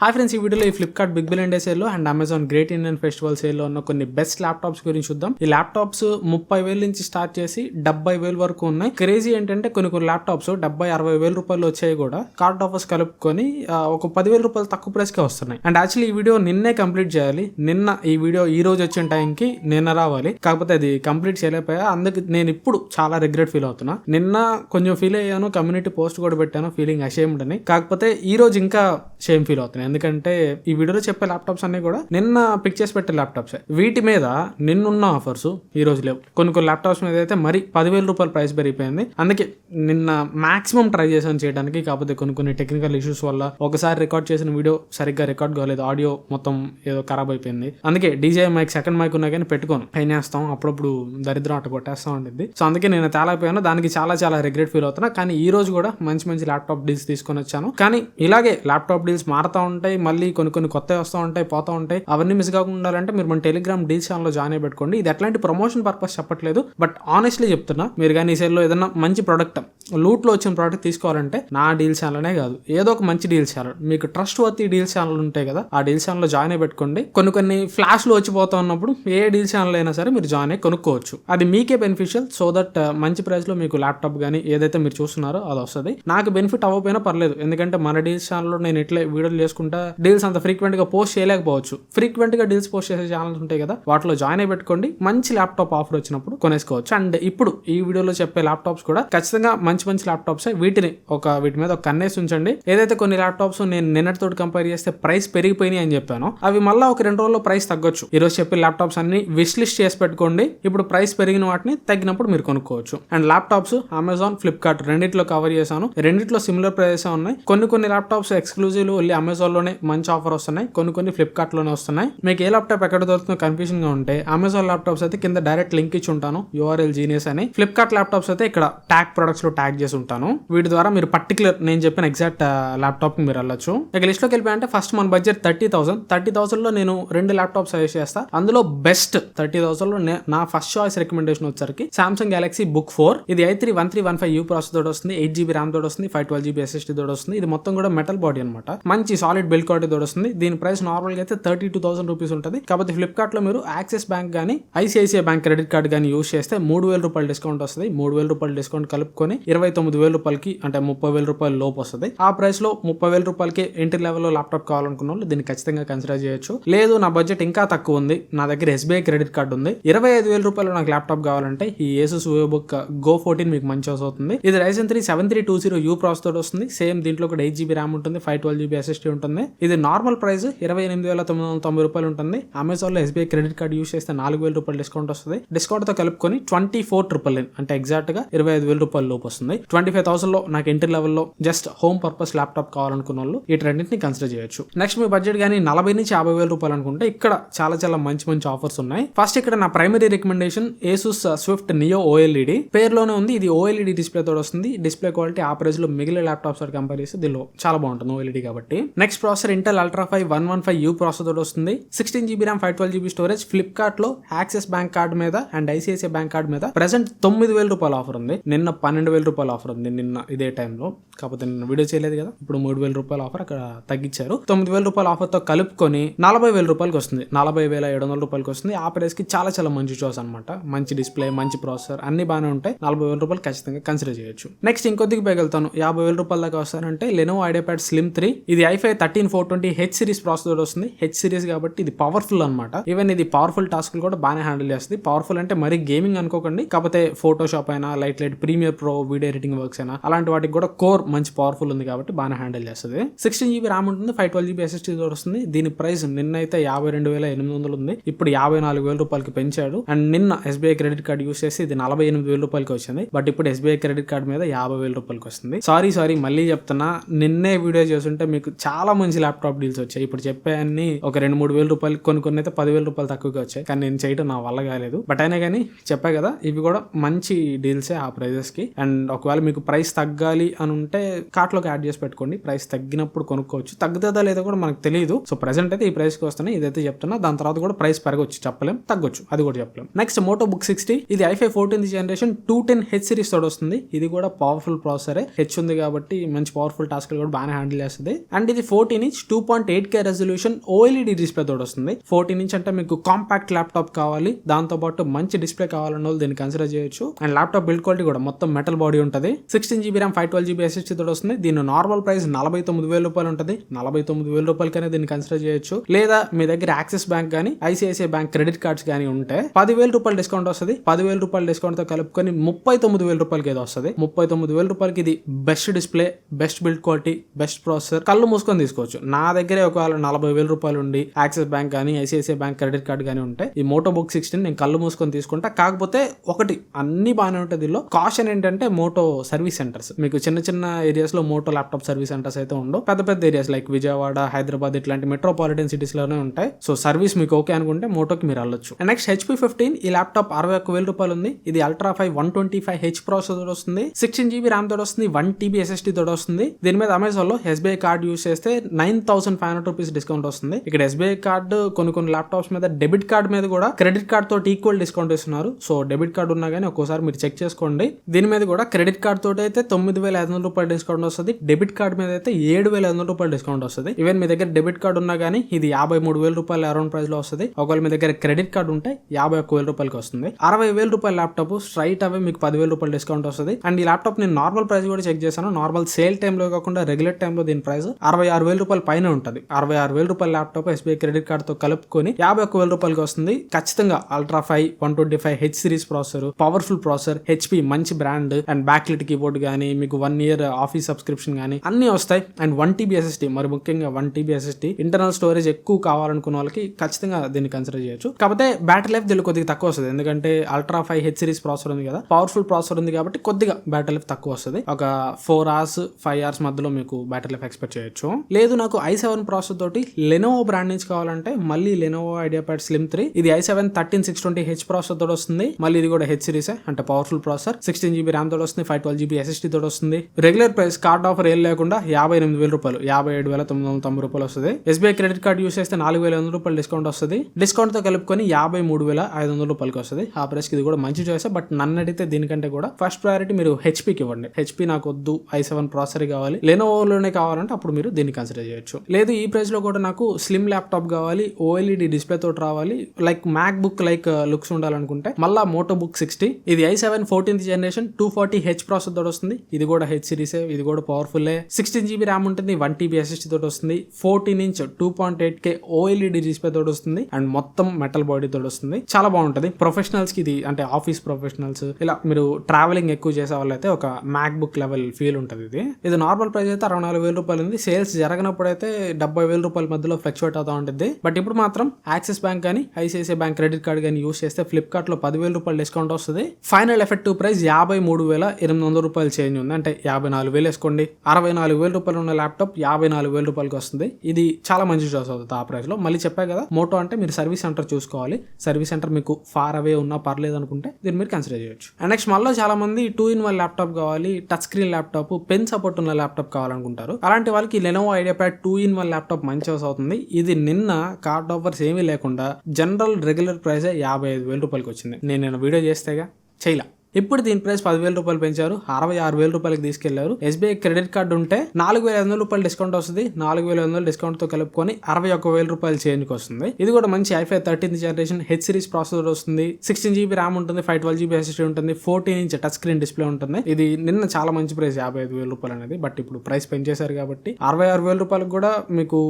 Hi friends ఈ వీడియోలో ఈ Flipkart Big Billion Day sale and Amazon Great Indian Festival సేల్లో ఉన్న కొన్ని బెస్ట్ ల్యాప్టాప్స్ గురించి చూద్దాం. ఈ ల్యాప్టాప్స్ ముప్పై వేల నుంచి స్టార్ట్ చేసి డెబ్బై వేల వరకు ఉన్నాయి. క్రేజీ ఏంటంటే కొన్ని కొన్ని ల్యాప్టాప్స్ డెబ్బై అరవై వేల రూపాయలు వచ్చాయి కూడా. కార్డ్ ఆఫర్స్ కలుపుకొని ఒక పదివేల రూపాయలు తక్కువ ప్రైస్ కే వస్తున్నాయి. అండ్ యాక్చువల్లీ ఈ వీడియో నిన్నే కంప్లీట్ చేయాలి. నిన్న ఈ వీడియో ఈ రోజు వచ్చిన టైంకి నిన్న రావాలి. కాకపోతే అది కంప్లీట్ చేయలేకపోయా. అందుకు నేను ఇప్పుడు చాలా రిగ్రెట్ ఫీల్ అవుతున్నా. నిన్న కొంచెం ఫీల్ అయ్యాను కమ్యూనిటీ పోస్ట్ కూడా పెట్టాను ఫీలింగ్ అషేమ్డ్ అని. కాకపోతే ఈ రోజు ఇంకా షేమ్ ఫీల్ అవుతున్నాయి. ఎందుకంటే ఈ వీడియోలో చెప్పే ల్యాప్టాప్స్ అన్ని కూడా నిన్న పిక్ చేసి పెట్టే ల్యాప్టాప్స్ వీటి మీద నిన్నున్న ఆఫర్స్ ఈ రోజు లేవు. కొన్ని కొన్ని ల్యాప్టాప్స్ మీద అయితే మరి పదివేల రూపాయల ప్రైస్ పెరిగిపోయింది. అందుకే నిన్న మాక్సిమం ట్రై చేశాను చేయడానికి. కాకపోతే కొన్ని కొన్ని టెక్నికల్ ఇష్యూస్ వల్ల ఒకసారి రికార్డ్ చేసిన వీడియో సరిగ్గా రికార్డ్ కాలేదు. ఆడియో మొత్తం ఏదో ఖరాబ్ అయిపోయింది. అందుకే డీజే మైక్ సెకండ్ మైక్ ఉన్నా కానీ పెట్టుకోను. పైన వేస్తాం అప్పుడప్పుడు దరిద్రం అట్ట కొట్టేస్తా ఉండింది సో అందుకే నేను తేలాపోయాను దానికి చాలా చాలా రిగ్రెట్ ఫీల్ అవుతున్నా. కానీ ఈ రోజు కూడా మంచి మంచి ల్యాప్టాప్ డీల్స్ తీసుకొని వచ్చాను. కానీ ఇలాగే ల్యాప్టాప్ డీల్స్ మారుతా ఉంటాయి మళ్ళీ కొన్ని కొన్ని కొత్తవి వస్తూ ఉంటాయి పోతూ ఉంటాయి. అవన్నీ మిస్ కాకుండా ఉండాలంటే మీరు మన టెలిగ్రామ్ డీ ఛానల్లో జాయిన్ అయి పెట్టుకోండి. ఇది ఎట్లాంటి ప్రమోషన్ పర్పస్ చెప్పట్లేదు బట్ ఆనెస్ట్లీ చెప్తున్నా మీరు కానీ ఈ సైడ్లో ఏదైనా మంచి ప్రోడక్ట్ లూట్లో వచ్చిన ప్రోడక్ట్ తీసుకోవాలంటే నా డీల్ ఛానల్నే కాదు. ఏదో ఒక మంచి డీల్ ఛానల్ మీకు ట్రస్ట్ వర్తి డీల్ ఛానల్ ఉంటాయి కదా ఆ డీల్ ఛానల్లో జాయిన్ అయి పెట్టుకోండి. కొన్ని కొన్ని ఫ్లాష్లు వచ్చిపోతా ఉన్నప్పుడు ఏ డీల్ ఛానల్ అయినా సరే మీరు జాయిన్ అయ్యి కొనుక్కోవచ్చు. అది మీకే బెనిఫిషియల్ సో దట్ మంచి ప్రైస్లో మీకు ల్యాప్టాప్ కానీ ఏదైతే మీరు చూస్తున్నారో అది వస్తుంది. నాకు బెనిఫిట్ అవ్వకపోయినా పర్లేదు ఎందుకంటే మన డీల్ ఛానల్లో నేను ఇట్లా వీడియోలు చేసుకుంటా డీల్స్ అంత ఫ్రీక్వెంట్గా పోస్ట్ చేయలేకపోవచ్చు. ఫ్రీక్వెంట్గా డీల్స్ పోస్ట్ చేసే ఛానల్స్ ఉంటాయి కదా వాటిలో జాయిన్ అయి పెట్టుకోండి. మంచి ల్యాప్టాప్ ఆఫర్ వచ్చినప్పుడు కొనేసుకోవచ్చు. అండ్ ఇప్పుడు ఈ వీడియోలో చెప్పే ల్యాప్టాప్స్ కూడా ఖచ్చితంగా మంచి మంచి ల్యాప్టాప్స్ వీటిని ఒక వీటి మీద ఒక కన్నేసి ఉంచండి. ఏదైతే కొన్ని ల్యాప్టాప్స్ నేను నిన్నటితో కంపేర్ చేస్తే ప్రైస్ పెరిగిపోయినాయి అని చెప్పాను అవి మళ్ళీ ఒక రెండు రోజుల్లో ప్రైస్ తగ్గొచ్చు. ఈ రోజు చెప్పే ల్యాప్టాప్స్ అన్ని విష్ లిస్ట్ చేసి పెట్టుకోండి. ఇప్పుడు ప్రైస్ పెరిగిన వాటిని తగ్గినప్పుడు మీరు కొనుక్కోవచ్చు. అండ్ ల్యాప్టాప్స్ అమెజాన్ ఫ్లిప్కార్ట్ రెండిట్లో కవర్ చేశాను. రెండిట్లో సిమిలర్ ప్రైసెస్ ఉన్నాయి. కొన్ని కొన్ని ల్యాప్టాప్స్ ఎక్స్క్లూజివ్ ఓన్లీ అమెజాన్ లోనే మంచి ఆఫర్ వస్తున్నాయి. కొన్ని కొన్ని ఫ్లిప్కార్ట్లోనే వస్తున్నాయి. మీకు ఏ ల్యాప్టాప్ ఎక్కడ దొరుకుతుందో కన్ఫ్యూజన్గా ఉంటే అమెజాన్ ల్యాప్టాప్స్ అయితే కింద డైరెక్ట్ లింక్ ఇచ్చి ఉంటాను. యూఆర్ఎల్ జీనియస్ అని. ఫ్లిప్కార్ట్ ల్యాప్టాప్స్ అయితే ఇక్కడ ట్యాగ్ ప్రొడక్ట్స్లో ట్యాగ్ చేసి ఉంటాను. వీటి ద్వారా మీరు పర్టికులర్ నేను చెప్పిన ఎగ్జాక్ట్ ల్యాప్టాప్ మీరు వెళ్ళొచ్చు. ఇక లిస్ట్లోకి అంటే ఫస్ట్ మన బడ్జెట్ థర్టీ థౌసండ్ థర్టీ థౌసండ్లో నేను రెండు ల్యాప్టాప్ సజెస్ట్ చేస్తా. అందులో బెస్ట్ థర్టీ థౌసండ్లో నా ఫస్ట్ చాయిస్ రికమెండేషన్ వచ్చరికి సామ్సంగ్ గెలాక్సీ బుక్ ఫోర్ ఇది i three one three one five U process తోటి వస్తుంది. ఎయిట్ జీబీ ర్యామ్ తోటి వస్తుంది. ఫైవ్ ట్వెల్వ్ జీబీ ఎస్ఎస్టీ తోటి వస్తుంది. ఇది మొత్తం కూడా మెటల్ బాడీ అనమాట మంచి సాలిడ్ బిల్డ్ క్వాలిటీ తోటి వస్తుంది దీని ప్రైస్ నార్మల్గా అయితే థర్టీ టూ థౌసండ్ రూపీస్ ఉంటుంది. కాకపోతే ఫ్లిప్కార్ట్లో మీరు యాక్సిస్ బ్యాంక్ కానీ ఐసిఐసిఐ బ్యాంక్ క్రెడిట్ కార్డ్ కానీ యూస్ చేస్తే మూడు వేల రూపాయలు డిస్కౌంట్ వస్తుంది. మూడు వేల రూపాయలు డిస్కౌంట్ కలుపుకొని ఇరవై తొమ్మిది వేల రూపాయలకి అంటే ముప్పై వేల రూపాయల లోపు వస్తుంది. ఆ ప్రైస్లో ముప్పై వేల రూపాయలకి ఎంట్రీ లెవెల్లో ల్యాప్టాప్ కావాలనుకున్న వాళ్ళు దీన్ని ఖచ్చితంగా కన్సిడర్ చేయొచ్చు. లేదు నా బడ్జెట్ ఇంకా తక్కువ ఉంది. నా దగ్గర ఎస్బీఐ క్రెడిట్ కార్డు ఉంది. ఇరవై ఐదు వేల రూపాయలు నాకు ల్యాప్టాప్ కావాలంటే ఈ ఏసూస్ బుక్ గో ఫోర్టీన్ మీకు మంచి అవుతుంది. ఇది Ryzen three seven three two zero U process తోటి వస్తుంది సేమ్ దీంట్లో కూడా ఎయిట్ జీబీ ర్యామ్ ఉంటుంది ఫైవ్ ట్వెల్వ్ జీబీ ఎస్ఎస్టీ ఉంటుంది. ఇది నార్మల్ ప్రైస్ ఇరవై ఎనిమిది వేల తొమ్మిది వందల తొంభై రూపాయలు ఉంటుంది. అమెజాన్లో ఎస్బీఐ క్రెడిట్ కార్డ్ యూస్ చేస్తే నాలుగు వేల రూపాయలు డిస్కౌంట్ వస్తుంది. డిస్కౌంట్తో కలుపుకొని ట్వంటీ ఫోర్ ట్రిపుల్ నైన్ అంటే ఎగ్జాక్ట్గా ఇరవై ఐదు వేల రూపాయల లోపు వస్తుంది. ట్వంటీ ఫైవ్ థౌసండ్లో నాకు ఎంట్రీ లెవెల్లో జస్ట్ హోమ్ పర్పస్ ల్యాప్టాప్ కావాలనుకున్న వాళ్ళు ఈ రెండింటిని కన్సిడర్ చేయొచ్చు. నెక్స్ట్ మీ బడ్జెట్ కానీ నలభై నుంచి యాభై వేల రూపాయలు అనుకుంటే ఇక్కడ చాలా చాలా మంచి మంచి ఆఫర్స్ ఉన్నాయి. ఫస్ట్ ఇక్కడ నా primary recommendation Asus Swift Neo OLED పేరులోనే ఉంది. ఇది ఓఎల్ఈడి డిస్ప్లే తోటి వస్తుంది. డిస్ప్లే క్వాలిటీ ఆ ప్రైస్లో మిగిలిన ల్యాప్టాప్స్ కంపేర్ చేస్తే దీనిలో చాలా బాగుంటుంది ఓఎల్ఈడి కాబట్టి. Next processor Intel ultra five one one five U processor వస్తుంది. Sixteen GB RAM five twelve GB storage ఫ్లిప్కార్ట్లో యాక్సిస్ బ్యాంక్ కార్డు మీద అండ్ ఐసిఐసిఐ బ్యాంక్ కార్డు మీద ప్రెసెంట్ తొమ్మిది వేల రూపాయల ఆఫర్ ఉంది. నిన్న పన్నెండు వేల రూపాయల ఆఫర్ ఉంది. నిన్న ఇదే టైంలో కాకపోతే నిన్న వీడియో చేయలేదు కదా. ఇప్పుడు మూడు వేల రూపాయల ఆఫర్ అక్కడ తగ్గించారు. తొమ్మిది వేల రూపాయల ఆఫర్తో కలుపుకొని నలభై వేల రూపాయలకి వస్తుంది. నలభై వేల ఏడు వందల రూపాయలకి వస్తుంది. ఆ ప్రైస్కి చాలా చాలా మంచి చాయిస్ అనమాట మంచి డిస్ప్లే మంచి ప్రాసెసర్ అన్ని బాగానే ఉంటాయి. నలభై వేల రూపాయలు ఖచ్చితంగా కన్సిడర్ చేయొచ్చు. నెక్స్ట్ ఇంకొద్దికి పైకెళ్తాను యాభై వేల రూపాయల దాకా వస్తానంటే Lenovo idea pad slim three ఇది i five thirteen four twenty H series processor వస్తుంది. హెచ్ సిరీస్ కాబట్టి ఇది పవర్ఫుల్ అనమాట ఈవెన్ ఇది పవర్ఫుల్ టాస్క్ కూడా బాగానే హ్యాండిల్ చేస్తుంది. పవర్ఫుల్ అంటే మరీ గేమింగ్ అనుకోకండి. కాకపోతే ఫోటోషాప్ అయినా light light Premiere Pro video editing works అయినా అలాంటి వాటికి కూడా కోర్ మంచి పవర్ఫుల్ ఉంది కాబట్టి బాగానే హ్యాండిల్ చేస్తుంది. సిక్స్టీన్ జీబీ ర్యామ్ ఉంటుంది. ఫైవ్ ట్వెల్వ్ జీబీ ఎస్ఎస్టీ వస్తుంది. దీని ప్రైస్ నిన్నైతే యాభై రెండు వేల ఎనిమిది వందలు ఉంది. ఇప్పుడు యాభై నాలుగు వేల రూపాయలకి పెంచాడు. అండ్ నిన్న ఎస్బీఐ క్రెడిట్ కార్డ్ యూస్ చేసి ఇది నలభై ఎనిమిది వేల రూపాయలకి వచ్చింది. బట్ ఇప్పుడు ఎస్బీఐ క్రెడిట్ కార్డ్ మీద యాభై వేల రూపాయలకి వస్తుంది. సారీ సారీ మళ్ళీ చెప్తున్నా. నిన్నే వీడియో చేస్తుంటే మీకు చాలా మంచి ల్యాప్టాప్ డీల్స్ వచ్చాయి. ఇప్పుడు చెప్పే అన్ని ఒక రెండు మూడు వేల రూపాయలు కొన్ని కొన్ని అయితే పదివేల రూపాయలు తక్కువగా వచ్చాయి. కానీ నేను చేయడం నా వల్ల కాలేదు. బట్ అయినా కానీ చెప్పా కదా ఇవి కూడా మంచి డీల్సే ఆ ప్రైజెస్కి. అండ్ ఒకవేళ మీకు ప్రైస్ తగ్గాలి అని ఉంటే కార్ట్లోకి యాడ్ చేసి పెట్టుకోండి. ప్రైస్ తగ్గినప్పుడు కొనుక్కోవచ్చు. తగ్గుతుందా లేదా కూడా మనకు తెలియదు సో ప్రెసెంట్ అయితే ఈ ప్రైస్కి వస్తున్నాయి. ఇదైతే చెప్తున్నా. దాని తర్వాత కూడా ప్రైస్ పెరగొచ్చు చెప్పలేం తగ్గొచ్చు. అది కూడా చెప్పలేం. నెక్స్ట్ మోటో బుక్ సిక్స్టీ ఇది i five fourteenth generation two ten H series తోడు వస్తుంది. ఇది కూడా పవర్ఫుల్ ప్రాసెసరే హెచ్ ఉంది కాబట్టి మంచి పవర్ఫుల్ టాస్క్ కూడా బాగానే హ్యాండిల్ చేస్తుంది. అండ్ ఇది four fourteen inch two point eight K resolution OLED display తోడు వస్తుంది. ఫోర్టీన్ ఇంచ్ అంటే మీకు కాంపాక్ట్ ల్యాప్టాప్ కావాలి. దాంతో పాటు మంచి డిస్ప్లే కావాలన్న వాళ్ళు దీన్ని కన్సిడర్ చేయొచ్చు. అండ్ ల్యాప్టాప్ బిల్డ్ క్వాలిటీ కూడా మొత్తం మెటల్ బాడీ ఉంటుంది. Sixteen GB RAM five twelve GB SSD తోడు వస్తుంది. దీని నార్మల్ ప్రైస్ నలభై తొమ్మిది వేల రూపాయలు ఉంటుంది. నలభై తొమ్మిది వేల రూపాయలకైనా దీన్ని కన్సిడర్ చేయొచ్చు. లేదా మీ దగ్గర యాక్సిస్ బ్యాంక్ కానీ ఐసిఐసిఐ బ్యాంక్ క్రెడిట్ కార్డ్స్ కానీ ఉంటే పదివేల రూపాయలు డిస్కౌంట్ వస్తుంది. పదివేల రూపాయల డిస్కౌంట్తో కలుపుకొని ముప్పై తొమ్మిది వేల రూపాయలకి ఏదో వస్తుంది. ముప్పై తొమ్మిది వేల రూపాయలకి ఇది best display best build quality best processor కళ్ళు మూసుకొని తీసుకోవచ్చు. నా దగ్గరే ఒకవేళ నలభై వేల రూపాయలు ఉండి యాక్సిస్ బ్యాంక్ కానీ ఐసిఐసిఐ బ్యాంక్ క్రెడిట్ కార్డ్ కానీ ఉంటే ఈ మోటో బుక్ సిక్స్టీన్ నేను కళ్ళు మూసుకొని తీసుకుంటా. కాకపోతే ఒకటి అన్ని బాగానే ఉంటుంది దీనిలో. కాషన్ ఏంటంటే మోటో సర్వీస్ సెంటర్స్. మీకు చిన్న చిన్న ఏరియాస్లో మోటో ల్యాప్టాప్ సర్వీస్ సెంటర్స్ అయితే ఉండవు. పెద్ద పెద్ద ఏరియాస్ లైక్ విజయవాడ హైదరాబాద్ ఇట్లాంటి మెట్రోపాలిటన్ సిటీస్లోనే ఉంటాయి. సో సర్వీస్ మీకు ఓకే అనుకుంటే మోటోకి మీరు వెళ్ళొచ్చు. నెక్స్ట్ హెచ్పి ఫిఫ్టీన్ ఈ ల్యాప్టాప్ అరవై ఒక్క వేల రూపాయలు ఉంది. ఇది ultra five one twenty five H processor వస్తుంది. సిక్స్టీన్ జీబీ ర్యామ్ తోడు వస్తుంది. వన్ టీబీ ఎస్ఎస్టీ తోడు వస్తుంది. దీని మీద అమెజాన్లో ఎస్బీఐ కార్డ్ యూస్ చేస్తే nine thousand five hundred rupees discount వస్తుంది. ఇక్కడ ఎస్బీఐ కార్డు కొన్ని కొన్ని ల్యాప్టాప్స్ మీద డెబిట్ కార్డ్ మీద కూడా క్రెడిట్ కార్డ్ తోటి ఈక్వల్ డిస్కౌంట్ ఇస్తున్నారు. సో డెబిట్ కార్డ్ ఉన్నా కానీ ఒక్కోసారి మీరు చెక్ చేసుకోండి. దీని మీద కూడా క్రెడిట్ కార్డ్ తోటి అయితే తొమ్మిది వేల ఐదు వందల రూపాయలు డిస్కౌంట్ వస్తుంది. డెబిట్ కార్డ్ మీద అయితే ఏడు వేల ఐదు వందల రూపాయలు డిస్కౌంట్ వస్తుంది. ఈవెన్ మీ దగ్గర డెబిట్ కార్డ్ ఉన్నా కానీ ఇది యాభై మూడు వేల రూపాయలు అరౌండ్ ప్రైస్లో వస్తుంది. ఒకవేళ మీ దగ్గర క్రెడిట్ కార్డ్ ఉంటే యాభై ఒక్క వేల రూపాయలకి వస్తుంది. అరవై వేల రూపాయల ల్యాప్టాప్ స్ట్రైట్ అవే మీకు పదివేల రూపాయలు డిస్కౌంట్ వస్తుంది. అండ్ ఈ ల్యాప్టాప్ నేను నార్మల్ ప్రైస్ కూడా చెక్ చేశాను. నార్మల్ సేల్ టైంలో కాకుండా రెగ్యులర్ టైంలో దీని ప్రైస్ అరవై ఆరు వేల వేల రూపాయల పైన ఉంటుంది. అరవై ఆరు వేల రూపాయల ల్యాప్టాప్ ఎస్బీఐ క్రెడిట్ కార్డ్తో కలుపుకొని యాభై ఒక్క వేల రూపాయలకి వస్తుంది. ఖచ్చితంగా ultra five one twenty five H series processor powerful processor HP మంచి brand and backlit keyboard కానీ మీకు వన్ ఇయర్ ఆఫీస్ సబ్స్క్రిప్షన్ కానీ అన్ని వస్తాయి. అండ్ వన్ టీబీ ఎస్ఎస్టీ మరి ముఖ్యంగా one TB SSD internal storage ఎక్కువ కావాలనుకున్న వాళ్ళకి ఖచ్చితంగా దీన్ని కన్సిడర్ చేయొచ్చు. కాకపోతే బ్యాటరీ లైఫ్ దీనికి కొద్దిగా తక్కువ వస్తుంది. ఎందుకంటే ultra five H series processor ఉంది కదా పవర్ఫుల్ ప్రాసెసర్ ఉంది కాబట్టి కొద్దిగా బ్యాటరీ లైఫ్ తక్కువ వస్తుంది. ఒక ఫోర్ అవర్స్ ఫైవ్ అవర్స్ మధ్యలో మీకు బ్యాటరీ లైఫ్ ఎక్స్పెక్ట్ చేయొచ్చు. లేదు నాకు ఐ సెవెన్ ప్రాసెస్ తోటి లెనోవో బ్రాండ్ నుంచి కావాలంటే మళ్ళీ Lenovo idea pad slim three ఇది i seven thirteen six twenty H process తోటి వస్తుంది. మళ్ళీ ఇది కూడా హెచ్ సిరీస్ అంటే powerful processor sixteen GB RAM తోటి వస్తుంది ఫైవ్ ట్వెల్వ్ జీబీ ఎస్ఎస్టీ తోటి వస్తుంది. రెగ్యులర్ ప్రైస్ కార్డ్ ఆఫర్ ఏం లేకుండా యాభై ఎనిమిది వేల రూపాయలు యాభై ఏడు వేల తొమ్మిది వందల తొంభై రూపాయలు వస్తుంది. ఎస్బీఐ క్రెడిట్ కార్డ్ యూస్ చేస్తే నాలుగు వేల వందల రూపాయలు డిస్కౌంట్ వస్తుంది. డిస్కౌంట్తో కలుపుకొని యాభై మూడు వేల ఐదు వందల రూపాయలకి వస్తుంది. ఆ ప్రైస్ ఇది కూడా మంచి చాయిస్ బట్ నన్ను అడిగితే దీనికంటే కూడా ఫస్ట్ ప్రయారిటీ మీరు హెచ్పీకి ఇవ్వండి. హెచ్పీ నాకు వద్దు ఐ సెవెన్ ప్రాసెసర్ కావాలి. లెనోవోలోనే కావాలంటే అప్పుడు మీరు దీన్ని కన్సిడర్ చేయొచ్చు. లేదు ఈ ప్రైస్లో కూడా నాకు స్లిమ్ ల్యాప్టాప్ కావాలి ఓఎల్ఈడి డిస్ప్లే తోటి రావాలి like MacBook like looks ఉండాలనుకుంటే మళ్ళా మోటో బుక్ సిక్స్టీ ఇది i seven fourteenth generation two forty H process తోటి వస్తుంది ఇది కూడా హెచ్ సిరీస్ ఇది కూడా పవర్ఫుల్ సిక్స్టీన్ జీబీ ర్యామ్ ఉంటుంది వన్ టీబీ ఎస్ఎస్టీ తోటి వస్తుంది fourteen inch two point eight K OLED display తోటి వస్తుంది అండ్ మొత్తం మెటల్ బాడీ తోటి వస్తుంది. చాలా బాగుంటది. ప్రొఫెషనల్స్కి ఇది అంటే ఆఫీస్ ప్రొఫెషనల్స్ ఇలా మీరు ట్రావెలింగ్ ఎక్కువ చేసే వాళ్ళైతే ఒక మ్యాక్ బుక్ లెవెల్ ఫీల్ ఉంటుంది ఇది. ఇది నార్మల్ ప్రైస్ అయితే అరవై నాలుగు వేల రూపాయలు ఉంది. సేల్స్ జరగనప్పుడు అయితే డెబ్బై వేల రూపాయల మధ్యలో ఫ్లక్చువేట్ అవుతా ఉంటుంది బట్ ఇప్పుడు మాత్రం యాక్సిస్ బ్యాంక్ కానీ ఐసిఐసిఐ బ్యాంక్ క్రెడిట్ కార్డ్ కానీ యూస్ చేస్తే ఫ్లిప్కార్ట్లో పదివేల రూపాయలు డిస్కౌంట్ వస్తుంది. ఫైనల్ ఎఫెక్టివ్ ప్రైస్ యాభై మూడు వేల ఎనిమిది వందల రూపాయలు చేంజ్ ఉంది. అంటే యాభై నాలుగు వేలు వేసుకోండి. అరవై నాలుగు వేల రూపాయలు ఉన్న ల్యాప్టాప్ యాభై నాలుగు వేల రూపాయలకి వస్తుంది. ఇది చాలా మంచి చాయిస్ అవుతుంది ఆ ప్రైస్లో. మళ్ళీ చెప్పా కదా మోటో అంటే మీరు సర్వీస్ సెంటర్ చూసుకోవాలి. సర్వీస్ సెంటర్ మీకు ఫార్ అవే ఉన్నా పర్లేదు అనుకుంటే దీన్ని మీరు కన్సిడర్ చేయొచ్చు. అండ్ నెక్స్ట్ మళ్ళీ చాలా మంది టూ ఇన్ వన్ ల్యాప్టాప్ కావాలి touch screen laptop pen support ఉన్న ల్యాప్టాప్ కావాలనుకుంటారు. అలాంటి వాళ్ళకి Lenovo idea IdeaPad two in one laptop మంచి యూస్ అవుతుంది. ఇది నిన్న కార్డ్ ఆఫర్స్ ఏమీ లేకుండా జనరల్ రెగ్యులర్ ప్రైస్ యాభై ఐదు వేల రూపాయలకి వచ్చింది. నేను నేను వీడియో చేస్తేగా చేయలా. ఇప్పుడు దీని ప్రైస్ పదివేల రూపాయలు పెంచారు. అరవై ఆరు వేల రూపాయలకి తీసుకెళ్ళారు. ఎస్బీఐ క్రెడిట్ కార్డు ఉంటే నాలుగు వేల ఐదు వందల రూపాయలు డిస్కౌంట్ వస్తుంది. నాలుగు వేల ఐదు వందలు డిస్కౌంట్తో కలుపుకొని అరవై ఒక్క వేల రూపాయలు చేంజ్కి వస్తుంది. ఇది కూడా మంచి i five thirteenth generation H series processor వస్తుంది. సిక్స్టీన్ జీబీ ర్యామ్ ఉంటుంది ఫైవ్ ట్వెల్వ్ జీబీ ఎస్ఎస్డీ ఉంటుంది fourteen inch touch screen display ఉంటుంది. ఇది నిన్న చాలా మంచి ప్రైస్ యాభై ఐదు వేల రూపాయలు అనేది. బట్ ఇప్పుడు ప్రైస్ పెంచేశారు కాబట్టి అరవై ఆరు వేల రూపాయలకు కూడా మీకు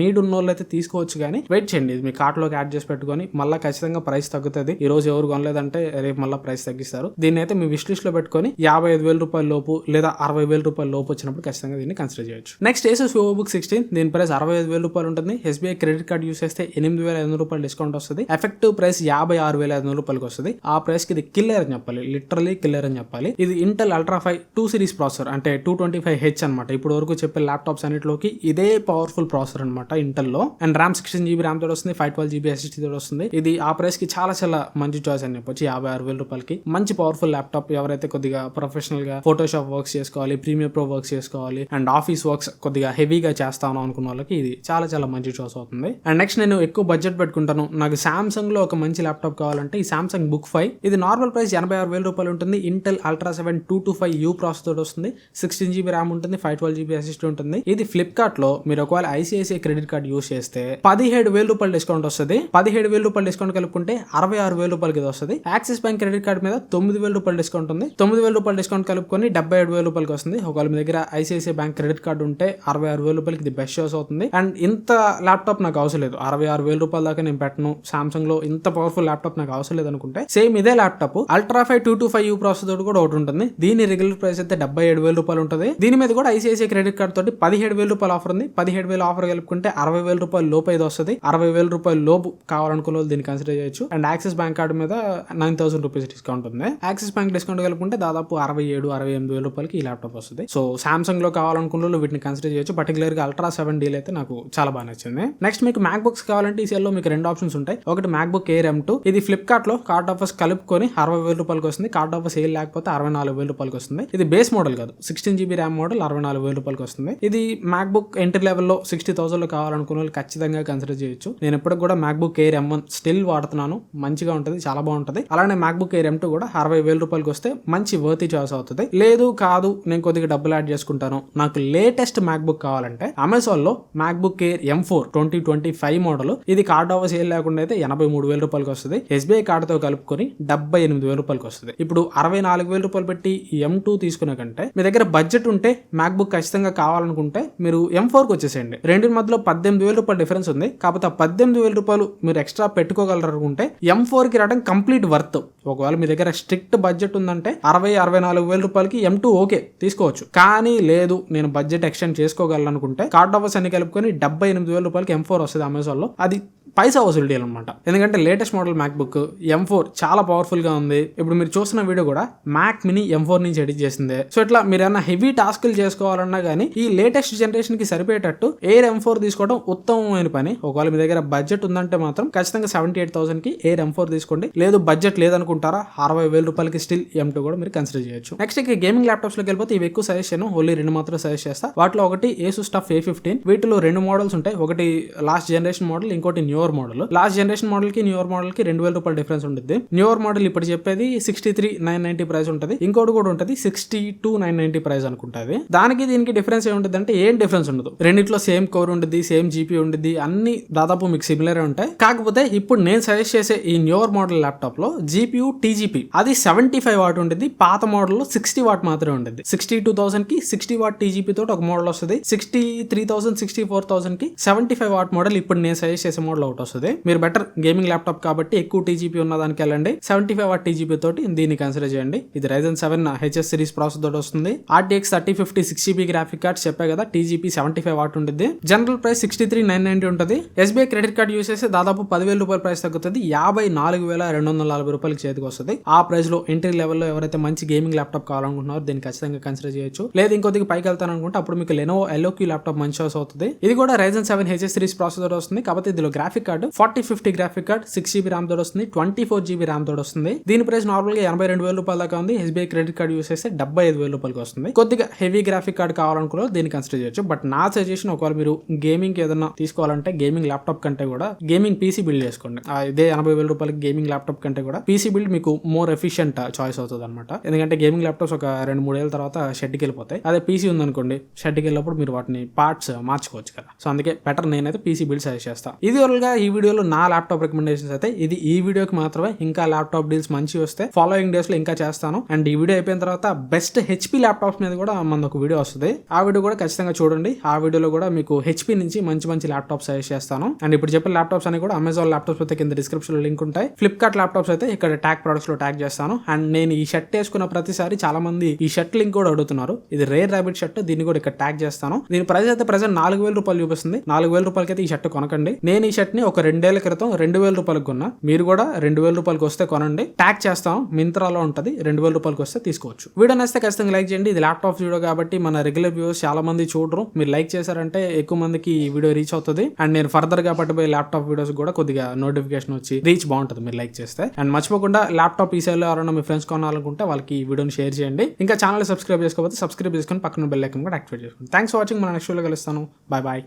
నీడ్ ఉన్న వాళ్ళు అయితే తీసుకోవచ్చు కానీ వెయిట్ చేయండి. ఇది మీ కార్ట్లోకి యాడ్ చేసి పెట్టుకొని మళ్ళీ ఖచ్చితంగా ప్రైస్ తగ్గుతుంది. ఈ రోజు ఎవరు కొనలేదంటే రేపు మళ్ళీ ప్రైస్ తగ్గిస్తారు. దీన్ని అయితే మీ విష్ లిస్ట్లో పెట్టుకొని యాభై ఐదు వేల రూపాయల లోపు లేదా అరవై వేల రూపాయల లోపు వచ్చినప్పుడు ఖచ్చితంగా దీన్ని కన్సిడర్ చేయొచ్చు. Next Asus Vivo book sixteen దీని ప్రైస్ అరవై ఐదు వేల రూపాయలు ఉంటుంది. ఎస్బీఐ క్రెడిట్ కార్డ్ యూస్ చేస్తే ఎనిమిది వేల ఐదు వందల రూపాయలు డిస్కౌంట్ వస్తుంది. ఎఫెక్టివ్ ప్రైస్ యాభై ఆరు వేల ఐదు వందల రూపాయలకి వస్తుంది. ఆ ప్రైస్కి ఇది కిల్లర్ అని చెప్పాలి. లిటరలీ కిల్లర్ అని చెప్పాలి. ఇది Intel ultra five two series processor అంటే టూ ట్వంటీ ఫైవ్ హెచ్ అనమాట ఇప్పుడు వరకు చెప్పే ల్యాప్టాప్స్ అన్నిటిలోకి ఇదే పవర్ఫుల్ ప్రాసెసర్ అనమాట ఇంటెల్లో. And RAM sixteen GB RAM తోడు వస్తుంది. ఫైవ్ ట్వెల్వ్ జీబీ ఎస్ఎస్టీ తోడు వస్తుంది. ఇది ఆ ప్రైస్కి చాలా చాలా మంచి చాయిస్ అని చెప్పొచ్చు. యాభై ఆరు వేల రూపాయలకి. మంచి పవర్ఫుల్ ల్యాప్టాప్ ఎవరైతే కొద్దిగా ప్రొఫెషనల్గా ఫోటోషాప్ వర్క్స్ చేసుకోవాలి ప్రీమియర్ ప్రో వర్క్స్ చేసుకోవాలి అండ్ ఆఫీస్ వర్క్స్ కొద్దిగా హెవీగా చేస్తాను అనుకున్న వాళ్ళకి ఇది చాలా చాలా మంచి చాయిస్ అవుతుంది. అండ్ నెక్స్ట్ నేను ఎక్కువ బడ్జెట్ పెట్టుకుంటాను. నాకు సామ్సంగ్లో ఒక మంచి ల్యాప్టాప్ కావాలంటే ఈ సామ్సంగ్ బుక్ ఫైవ్ ఇది నార్మల్ ప్రైస్ ఎనభై ఆరు వేల రూపాయలు ఉంటుంది. Intel ultra seven two two five U process వస్తుంది. సిక్స్టీన్ జీబీ ర్యామ్ ఉంటుంది. ఫైవ్ ట్వెల్వ్ జీబీ అసిస్ట్ ఉంటుంది. ఇది ఫ్లిప్కార్ట్లో మీరు ఒకవేళ ఐసిఐసిఐ క్రెడిట్ కార్డ్ యూస్ చేస్తే పదిహేడు వేల రూపాయలు డిస్కౌంట్ వస్తుంది. పదిహేడు వేల రూపాయలు డిస్కౌంట్ కలుపుకుంటే అరవై ఆరు వేల రూపాయలకి ఇది వస్తుంది. యాక్సిస్ బ్యాంక్ క్రెడిట్ కార్డ్ మీద తొమ్మిది వేల రూపాయలు డిస్కౌంట్ ఉంది. తొమ్మిది వేల రూపాయలు డిస్కౌంట్ కలుపుకొని డెబ్బై ఏడు వేల రూపాయలకి వస్తుంది. ఒకవేళ మీ దగ్గర ఐసిఐసిఐ బ్యాంక్ క్రెడిట్ కార్డు ఉంటే అరవై ఆరు వేల రూపాయలకి ఇది బెస్ట్ షోస్ అవుతుంది. అండ్ ఇంత ల్యాప్టాప్ నాకు అవసరం లేదు. అరవై ఆరు వేల రూపాయల దాకా నేను పెట్టను. సామ్సంగ్లో ఇంత పవర్ఫుల్ ల్యాప్టాప్ నాకు అవసరం లేదు అనుకుంటే సేమ్ ఇదే laptop. Ultra five two two five U processor తోటి కూడా ఒకటి ఉంటుంది. దీని రెగ్యులర్ ప్రైస్ అయితే డెబ్బై ఏడు వేల రూపాయలు ఉంటుంది. దీని మీద కూడా ఐసిఐసిఐ క్రెడిట్ కార్డ్ తోటి పదిహేడు వేల రూపాయలు ఆఫర్ ఉంది. పదిహేడు వేల ఆఫర్ కలుపుకుంటే అరవై వేల రూపాయలు లోపు ఇది వస్తుంది. అరవై వేల రూపాయల లోపు కావాలనుకున్న వాళ్ళు దీన్ని కన్సిడర్ చేయొచ్చు. అండ్ యాక్సిస్ బ్యాంక్ కార్డు మీద నైన్ థౌసండ్ రూపీస్ డిస్కౌంట్ ఉంది. యాక్సిస్ బ్యాంక్ డిస్కౌంట్ కలుపుకుంటే దాదాపు అరవై ఏడు అరవై ఎనిమిది వేల రూపాయలకి ఈ ల్యాప్టాప్ వస్తుంది. సో సామ్సంగ్లో కావాలనుకున్న వాళ్ళు వీటిని కన్సిడర్ చేయొచ్చు. పర్టికులర్గా అల్ట్రా సెవెన్ డీల్ అయితే నాకు చాలా బాగా నచ్చింది. నెక్స్ట్ మీకు మ్యాక్ బుక్స్ కావాలంటే ఈ సెల్లో మీకు రెండు ఆప్షన్స్ ఉంటాయి. ఒకటి MacBook Air M two ఇది ఫ్లిప్కార్ట్లో కార్డ్ ఆఫర్స్ కలుపుకొని అరవై వేల రూపాయలకి వస్తుంది. కార్డ్ ఆఫర్స్ ఏం లేకపోతే అరవై నాలుగు వేల రూపాయలకి వస్తుంది. ఇది బేస్ మోడల్ కాదు. సిక్స్టీన్ జీబీ ర్యామ్ మోడల్ అరవై నాలుగు వేల రూపాయలకి వస్తుంది. ఇది మ్యాక్ బుక్ ఎంట్రీ లెవెల్లో సిక్స్టీ థౌసండ్లో కావాలనుకున్న వాళ్ళు ఖచ్చితంగా కన్సిడర్ చేయొచ్చు. నేను ఇప్పటికి కూడా MacBook Air M one still వాడుతున్నాను. మంచిగా ఉంటుంది చాలా బాగుంటుంది. అలానే MacBook Air M two కూడా అరవై వేల రూపాయలకి వస్తే మంచి వర్తీ చాయిస్ అవుతుంది. లేదు కాదు నేను కొద్దిగా డబ్బులు యాడ్ చేసుకుంటాను. నాకు లేటెస్ట్ మ్యాక్ బుక్ కావాలంటే అమెజాన్లో MacBook Air M four twenty twenty five model ఇది కార్డ్ ఆఫర్ సేల్ లేకుండా అయితే ఎనభై మూడు వేల రూపాయలకి వస్తుంది. ఎస్బీఐ కార్డుతో కలుపుకొని డెబ్బై ఎనిమిది వేల రూపాయలకి వస్తుంది. ఇప్పుడు అరవై నాలుగు వేల రూపాయలు పెట్టి ఎం టూ తీసుకునే కంటే మీ దగ్గర బడ్జెట్ ఉంటే మ్యాక్ బుక్ ఖచ్చితంగా కావాలనుకుంటే మీరు ఎం ఫోర్కి వచ్చేసేయండి. రెండింటి మధ్యలో పద్దెనిమిది వేల రూపాయలు డిఫరెన్స్ ఉంది. కాకపోతే ఆ పద్దెనిమిది వేల రూపాయలు మీరు ఎక్స్ట్రా పెట్టుకోగలరు అనుకుంటే ఎం ఫోర్కి రావడం కంప్లీట్ వర్త్ ఒకవేళ మీ దగ్గర స్ట్రిక్ట్ బడ్జెట్ ఉందంటే అరవై అరవై నాలుగు వేల రూపాయలకి ఎం టూ ఓకే తీసుకోవచ్చు. కానీ లేదు నేను బడ్జెట్ ఎక్స్టెండ్ చేసుకోగలను అనుకుంటే కార్డ్ ఆఫర్స్ అన్ని కలుపుకొని డెబ్బై ఎనిమిది వేల రూపాయలకి ఎం ఫోర్ వస్తుంది అమెజాన్లో అది పైసా వసూలు చేయాలన్నమాట. అనమాట ఎందుకంటే latest model MacBook M four చాలా పవర్ఫుల్గా ఉంది. ఇప్పుడు మీరు చూస్తున్న వీడియో కూడా మ్యాక్ మినీ ఎం ఫోర్ నుంచి ఎడిట్ చేసిందే. సో ఇట్లా మీరు ఏమైనా హెవీ టాస్క్లు చేసుకోవాలన్నా కానీ ఈ లేటెస్ట్ జనరేషన్కి సరిపోయేటట్టు ఎయిర్ ఎం ఫోర్ తీసుకోవడం ఉత్తమమైన పని. ఒకవేళ మీ దగ్గర బడ్జెట్ ఉందంటే మాత్రం ఖచ్చితంగా సెవెంటీ ఎయిట్ థౌసండ్కి ఎయిర్ ఎం ఫోర్ తీసుకోండి. లేదు బడ్జెట్ లేదనుకుంటారా అరవై వేల రూపాయలకి స్టిల్ ఎం టూ కూడా మీరు కన్సిడర్ చేయొచ్చు. నెక్స్ట్ ఇక గేమింగ్ ల్యాప్టాప్స్ వెళ్ళిపోతే ఇవి ఎక్కువ సజెస్ట్ చేయను. ఓన్లీ రెండు మాత్రం సజెస్ట్ చేస్తా. వాటిలో ఒకటి ఏసు స్టఫ్ ఏ ఫిఫ్టీన్ వీటిలో రెండు మోడల్స్ ఉంటాయి. ఒకటి లాస్ట్ జనరేషన్ మోడల్ ఇంకోటి న్యూవర్ మోడల్ లాస్ట్ జనరేషన్ మోడల్కి న్యూవర్ మోడల్కి రెండు వేల రూపాయల డిఫరెన్స్ ఉంటుంది న్యూవర్ మోడల్ ఇప్పుడు చెప్పేది sixty three nine ninety price ఉంటుంది. ఇంకోటి కూడా ఉంటుంది sixty two nine ninety price అనుకుంటుంది. దానికి దీనికి డిఫరెన్స్ ఏముంటుంది అంటే ఏం డిఫరెన్స్ ఉండదు. రెండిట్లో సేమ్ కోర్ ఉంటుంది సేమ్ జీపీ ఉంటుంది అన్ని దాదాపు మీకు సిమిలర్ ఉంటాయి. కాకపోతే ఇప్పుడు నేను సజెస్ట్ చేసే ఈ న్యూయర్ మోడల్ ల్యాప్టాప్లో జీపీయూ టీజీపీ అది సెవెంటీ ఫైవ్ వాట్ ఉంటుంది పాత మోడల్లో సిక్స్టీ వాట్ మాత్రమే ఉంటుంది సిక్స్టీ టూ థౌసండ్కి సిక్స్టీ వాట్ టీజీపీ తోటి ఒక మోడల్ వస్తుంది. Sixty three thousand sixty four థౌసండ్కి seventy five watt model ఇప్పుడు నేను సజెస్ట్ చేసే మోడల్ ఒకటి వస్తుంది. మీరు బెటర్ గేమింగ్ ల్యాప్టాప్ కాబట్టి ఎక్కువ టీజీపీ ఉన్న దానికి వెళ్ళండి. సెవెంటీ ఫైవ్ వాట్ టీజీపీ తోటి దీన్ని కన్సిడర్ చేయండి. ఇది Ryzen seven HS series process తోటి వస్తుంది. RTX thirty fifty six GB graphic card చెప్పే కదా టీజీపీ సెవెంటీ ఫైవ్ వాట్ ఉంటుంది general price sixty three nine ninety ఉంటుంది. ఎస్బీఐ క్రెడిట్ కార్డ్ యూస్ చేస్తే దాదాపు పదివేల రూపాయల ప్రైస్ తగ్గుతుంది. యాభై నాలుగు వేల రెండు వందల నలభై రూపాయలకి చేతికి వస్తుంది. ఆ ప్రైస్లో ఎంట్రీ లెవెల్లో ఎవరైతే మంచి గేమింగ్ ల్యాప్టాప్ కావాలనుకుంటున్నారో దీన్ని ఖచ్చితంగా కన్సిడర్ చేయొచ్చు. లేదు ఇంకొద్దికి పైకి వెళ్తాను అనుకుంటే అప్పుడు మీకు లెనోవో ఎల్ఓక్యూ ల్యాప్టాప్ మంచి అవుతుంది. ఇది కూడా Ryzen seven HS series processor వస్తుంది. కాబట్టి ఇందులో graphic card forty fifty graphic card six GB RAM తోడు వస్తుంది ట్వంటీ ఫోర్ జీబీ ర్యామ్ తోడు వస్తుంది. దీని ప్రైస్ నార్మల్గా ఎనభై రెండు వేల రూపాయల దాకా ఉంది. ఎస్బీఐ క్రెడిట్ కార్డ్ యూస్ చేస్తే డెబ్బై ఐదు వేల రూపాయలకి వస్తుంది. కొద్దిగా హెవీ గ్రాఫిక్ కార్డ్ కావాలనుకున్న దీన్ని కన్సిడర్ చేయొచ్చు. బట్ నా సజెషన్ ఒకవేళ మీరు గేమింగ్ ఏదైనా తీసుకోవాలంటే గేమింగ్ ల్యాప్టాప్ కంటే కూడా గేమింగ్ పీసీ బిల్డ్ చేసుకోండి. ఇదే ఎనభై వేల రూపాయలకి గేమింగ్ ల్యాప్టాప్ కంటే కూడా పీసీ బిల్డ్ మీకు మోర్ ఎఫిషియంట్ చాయిస్ అవుతుంది అనమాట ఎందుకంటే గేమింగ్ ల్యాప్టాప్స్ ఒక రెండు మూడేళ్ళ తర్వాత షెడ్కి వెళ్ళిపోతాయి. అదే పీసీ ఉందనుకోండి షెడ్కి వెళ్ళినప్పుడు మీరు వాటిని పార్ట్స్ మార్చుకోవచ్చు కదా. సో అందుకే బెటర్ నేనైతే పీసీ బిల్డ్ సజెస్ట్ చేస్తాను ఇది ఓవరాల్ గా ఈ వీడియోలో నా ల్యాప్టాప్ రికమెండేషన్స్ అయితే ఇది ఈ వీడియోకి మాత్రమే ఇంకా ల్యాప్టాప్ డీల్స్ మంచి వస్తే ఫాలోయింగ్ డేస్లో ఇంకా చేస్తాను. అండ్ ఈ వీడియో అయిపోయిన తర్వాత బెస్ట్ హెచ్పి ల్యాప్టాప్స్ మీద కూడా మన ఒక వీడియో వస్తుంది. ఆ వీడియో కూడా ఖచ్చితంగా చూడండి. ఆ వీడియోలో కూడా మీకు హెచ్పి నుంచి మంచి మంచి ల్యాప్టాప్స్ సజెస్ట్ చేస్తాను. అండ్ ఇప్పుడు చెప్పిన ల్యాప్టాప్స్ అని కూడా అమెజాన్ ల్యాప్టాప్స్ అయితే కింద డిస్క్రిప్షన్లో లింక్ ఉంటాయి. ఫ్లిప్కార్ట్ ల్యాప్టాప్స్ అయితే ఇక్కడ ట్యాగ్ ప్రొడక్ట్స్లో ట్యాగ్ చేస్తాను. అండ్ నేను ఈ షర్ట్ వేసుకున్న ప్రతిసారి చాలా మంది ఈ షర్ట్ లింక్ కూడా అడుగుతున్నారు. ఇది రేర్ ర్యాబిట్ షర్ట్ దీన్ని కూడా ఇక్కడ ట్యాగ్ చేస్తాను. దీని ప్రైస్ అయితే ప్రెసెంట్ నాలుగు వేల రూపాయలు చూపిస్తుంది. నాలుగు వేల రూపాయలకి అయితే ఈ షర్ట్ కొనకండి. నేను ఈ షర్ట్ ని ఒక రెండేళ్ళ క్రితం రెండు వేల రూపాయలకు కొన్నా. మీరు కూడా రెండు వేల రూపాయలకి వస్తే కొనండి. ట్యాక్ చేస్తాం. మింత్రాలో ఉంటుంది. రెండు వేల రూపాయలకి వస్తే తీసుకోవచ్చు. వీడియో నచ్చితే ఖచ్చితంగా లైక్ చేయండి. ఇది ల్యాప్టాప్ వీడియో కాబట్టి మన రెగ్యులర్ వ్యూస్ చాలా మంది చూడరు. మీరు లైక్ చేశారంటే ఎక్కువ మందికి ఈ వీడియో రీచ్ అవుతుంది. అండ్ నేను ఫర్దర్గా పట్టుపోయే ల్యాప్టాప్ వీడియోస్ కూడా కొద్దిగా నోటిఫికేషన్ వచ్చి రీచ్ బాగుంటుంది మీరు లైక్ చేస్తే. అండ్ మర్చిపోకుండా ల్యాప్టాప్ ఈ సేల్ ఎవరైనా మీ ఫ్రెండ్స్ కొనాలనుకుంటే వాళ్ళకి ఈ వీడియోని షేర్ చేయండి. ఇంకా ఛానల్ సబ్స్క్రైబ్ చేసుకోకపోతే సబ్స్క్రైబ్ చేసుకొని పక్కన బెల్ ఐకన్ కూడా యాక్టివేట్ చేసుకోండి. థ్యాంక్స్ ఫర్ వాచింగ్ మన నెక్స్ట్ వీడియో కలుస్తాను. Bye bye